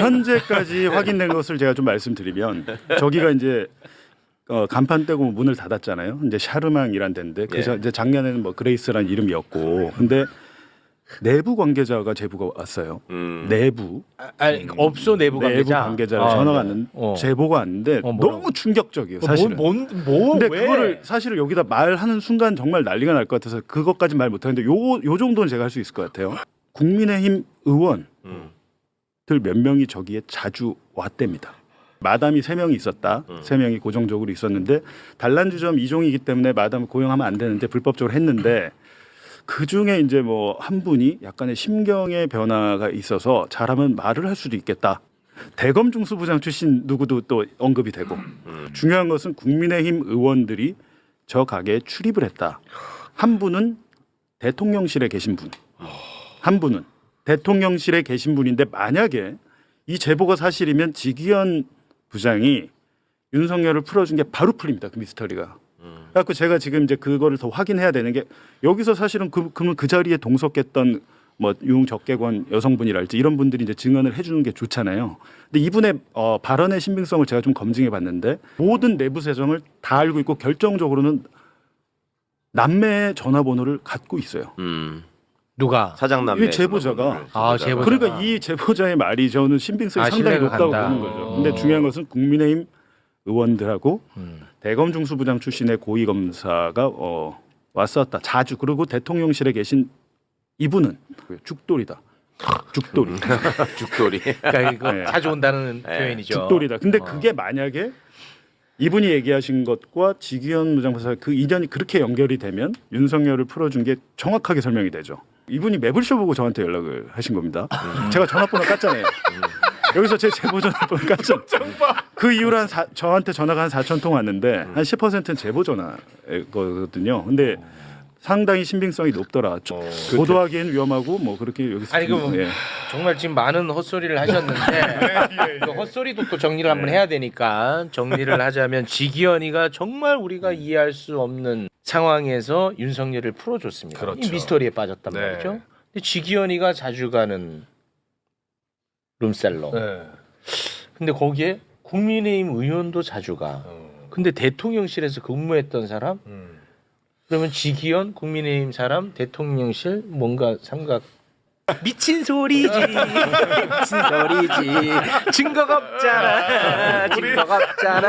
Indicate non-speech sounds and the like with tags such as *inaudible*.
현재까지 확인된 것을 제가 좀 말씀드리면 저기가 이제 어, 간판 떼고 문을 닫았잖아요. 이제 샤르망이란 데인데 그 예. 자- 이제 작년에는 뭐 그레이스란 이름이었고 근데 내부 관계자가 제보가 왔어요. 음. 내부 아, 아니, 업소 내부 내부 관계자. 관계자가 아, 전화가 네. 왔는 어. 제보가 왔는데 어, 뭐라고? 너무 충격적이에요. 뭐, 사실은. 뭔, 뭐, 근데 왜? 그거를 사실은 여기다 말하는 순간 정말 난리가 날 것 같아서 그것까지 말 못하는데 요, 요 정도는 제가 할 수 있을 것 같아요. 국민의힘 의원들 음. 몇 명이 저기에 자주 왔답니다. 마담이 세 명이 있었다. 음. 세 명이 고정적으로 있었는데 단란주점 이종이기 때문에 마담 고용하면 안 되는데 불법적으로 했는데 그 중에 이제 뭐 한 분이 약간의 심경의 변화가 있어서 잘하면 말을 할 수도 있겠다. 대검 중수부장 출신 누구도 또 언급이 되고 음. 중요한 것은 국민의힘 의원들이 저 가게에 출입을 했다. 한 분은 대통령실에 계신 분, 한 분은 대통령실에 계신 분인데 만약에 이 제보가 사실이면 지기현 부장이 윤석열을 풀어준 게 바로 풀립니다. 그 미스터리가. 음. 그래갖고 제가 지금 이제 그거를 더 확인해야 되는 게 여기서 사실은 그, 그러면 그 자리에 동석했던 뭐 유흥 적개관 여성분이랄지 이런 분들이 이제 증언을 해주는 게 좋잖아요. 근데 이분의 어, 발언의 신빙성을 제가 좀 검증해 봤는데 모든 내부 사정을 다 알고 있고 결정적으로는 남매의 전화번호를 갖고 있어요. 음. 누가? 사장남매 이 제보자가. 아, 제보자가. 그러니까 이 제보자의 말이 저는 신빙성이 아, 상당히 신뢰가 높다고 간다. 보는 거죠. 어. 근데 중요한 것은 국민의힘 의원들하고 음. 대검 중수부장 출신의 고위 검사가 어, 왔었다. 자주 그리고 대통령실에 계신 이분은 죽돌이다. 죽돌이. *laughs* 죽돌이. 그러니까 이거 네. 자주 온다는 네. 표현이죠. 죽돌이다. 근데 어. 그게 만약에 이분이 얘기하신 것과 지기현 무장판사 그 인연이 그렇게 연결이 되면 윤석열을 풀어준 게 정확하게 설명이 되죠. 이분이 매블쇼 보고 저한테 연락을 하신 겁니다. 제가 전화번호 깠잖아요. 여기서 제 제보 전화번호 깠죠. 그 이후로 한 사, 저한테 전화가 한 4천 통 왔는데 한 10%는 제보 전화거든요. 근데 상당히 신빙성이 높더라. 저- 보도하기엔 위험하고 뭐 그렇게 여기서 아니, 그 예. 정말 지금 많은 헛소리를 하셨는데 *laughs* 그 헛소리도 또 정리를 한번 해야 되니까 정리를 하자면 지기현이가 정말 우리가 이해할 수 없는 상황에서 윤석열을 풀어줬습니다. 그렇죠. 이 미스터리에 빠졌단 네. 말이죠. 근데 지기현이가 자주 가는 룸셀러. 네. 근데 거기에 국민의힘 의원도 자주 가. 근데 대통령실에서 근무했던 사람? 음. 그러면 지기현 국민의힘 사람 대통령실 뭔가 삼각 미친 소리지. 미친 소리지. 증거가 없잖아. 증거가 없잖아